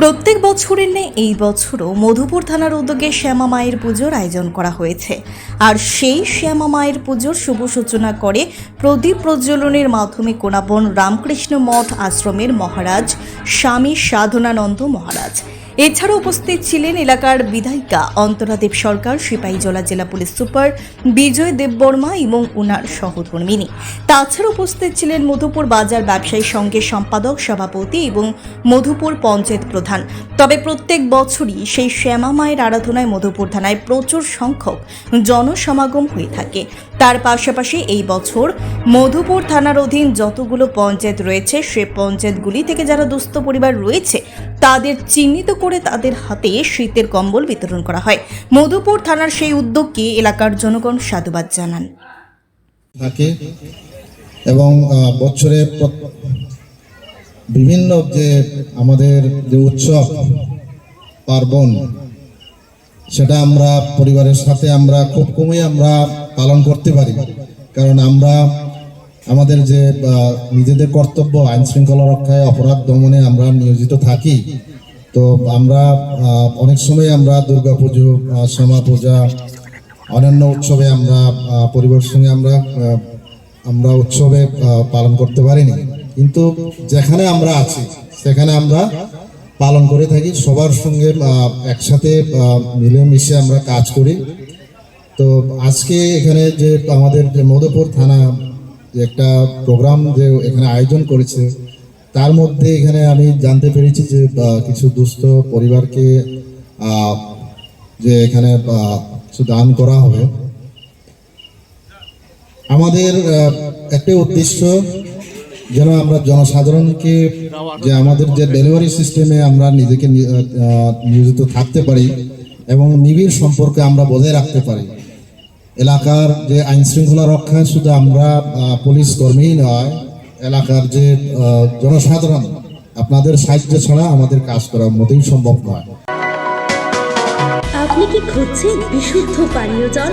প্রত্যেক বছরের ন্যায় এই বছরও মধুপুর থানার উদ্যোগে শ্যামা মায়ের পুজোর আয়োজন করা হয়েছে। আর সেই শ্যামা মায়ের পুজোর শুভ সূচনা করে প্রদীপ প্রজ্বলনের মাধ্যমে কোনাবন রামকৃষ্ণ মঠ আশ্রমের মহারাজ স্বামী সাধনানন্দ মহারাজ। এছাড়া উপস্থিত ছিলেন এলাকার বিধায়িকা অন্তরাদেব সরকার, সিপাহীজলা জেলা পুলিশ সুপার বিজয় দেববর্মা এবং উনার সহধর্মিনী। তাছাড়া উপস্থিত ছিলেন মধুপুর বাজার ব্যবসায়ী সংঘের সম্পাদক, সভাপতি এবং মধুপুর পঞ্চায়েত প্রধান তবে প্রত্যেক বছরই সেই শ্যামা মায়ের আরাধনায় মধুপুর থানায় প্রচুর সংখ্যক জনসমাগম হয়ে থাকে। তার পাশাপাশি এই বছর মধুপুর থানার অধীন যতগুলো পঞ্চায়েত রয়েছে, সে পঞ্চায়েতগুলি থেকে যারা দুস্থ পরিবার রয়েছে, তাদের চিহ্নিত করে তাদের হাতে শীতের কম্বল বিতরণ করা হয়। মধুপুর থানার সেই উদ্যোগকে এলাকার জনগণ সাধুবাদ জানান। এবং বছরে বিভিন্ন যে আমাদের যে উৎসব, পার্বণ, সেটা আমরা পরিবারের সাথে আমরা খুব কমই আমরা পালন করতে পারি। কারণ আমরা আমাদের যে নিজেদের কর্তব্য আইন শৃঙ্খলা রক্ষায়, অপরাধ দমনে আমরা নিয়োজিত থাকি। তো আমরা অনেক সময় আমরা দুর্গা পুজো শ্যামা পূজা অন্যান্য উৎসবে আমরা পরিবারের সঙ্গে আমরা আমরা উৎসবে পালন করতে পারিনি। কিন্তু যেখানে আমরা আছি সেখানে আমরা পালন করে থাকি সবার সঙ্গে একসাথে মিলেমিশে আমরা কাজ করি। তো আজকে এখানে যে আমাদের যে মধুপুর থানা যে একটা প্রোগ্রাম যে এখানে আয়োজন করেছে তার মধ্যে এখানে আমি জানতে পেরেছি যে কিছু দুস্থ পরিবারকে যে এখানে কিছু দান করা হবে। আমাদের আহ, একটাই উদ্দেশ্য যেন আমরা জনসাধারণকে যে আমাদের যে ডেলিভারি সিস্টেমে আমরা নিজেকে নিয়োজিত থাকতে পারি এবং নিবিড় সম্পর্কে আমরা বজায় রাখতে পারি। এলাকার যে আইন শৃঙ্খলা রক্ষায় শুধু আমরা পুলিশ কর্মীই নয়, এলাকার যে জনসাধারণ, আপনাদের সাহায্য ছাড়া আমাদের কাজ করা মোটেই সম্ভব নয়। আপনি কি খুঁজছেন বিশুদ্ধ পানীয় জল?